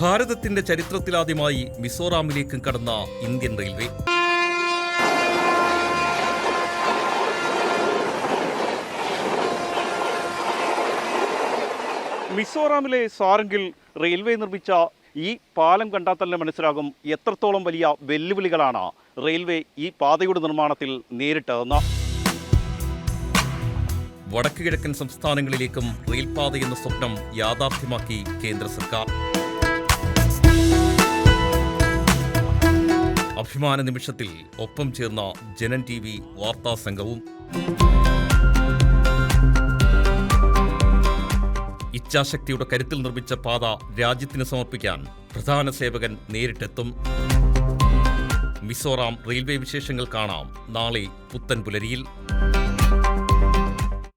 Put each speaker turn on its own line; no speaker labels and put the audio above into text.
ഭാരതത്തിന്റെ ചരിത്രത്തിലാദ്യമായി മിസോറാമിലേക്കും കടന്ന ഇന്ത്യൻ റെയിൽവേ.
മിസോറാമിലെ സാരംഗിൽ റെയിൽവേ നിർമ്മിച്ച ഈ പാലം കണ്ടാൽ തന്നെ മനസ്സിലാകും എത്രത്തോളം വലിയ വെല്ലുവിളികളാണ് റെയിൽവേ ഈ പാതയുടെ നിർമ്മാണത്തിൽ നേരിട്ടതെന്ന്.
വടക്കു കിഴക്കൻ സംസ്ഥാനങ്ങളിലേക്കും റെയിൽപാത എന്ന സ്വപ്നം യാഥാർത്ഥ്യമാക്കി കേന്ദ്ര സർക്കാർ. അഭിമാന നിമിഷത്തിൽ ഒപ്പം ചേർന്ന ജനൻ ടി വി വാർത്താ സംഘവും ഇച്ഛാശക്തിയുടെ കരുത്തിൽ നിർമ്മിച്ച പാത രാജ്യത്തിന് സമർപ്പിക്കാൻ പ്രധാന സേവകൻ നേരിട്ടെത്തും. മിസോറാം റെയിൽവേ വിശേഷങ്ങൾ കാണാം നാളെ പുത്തൻ പുലരിയിൽ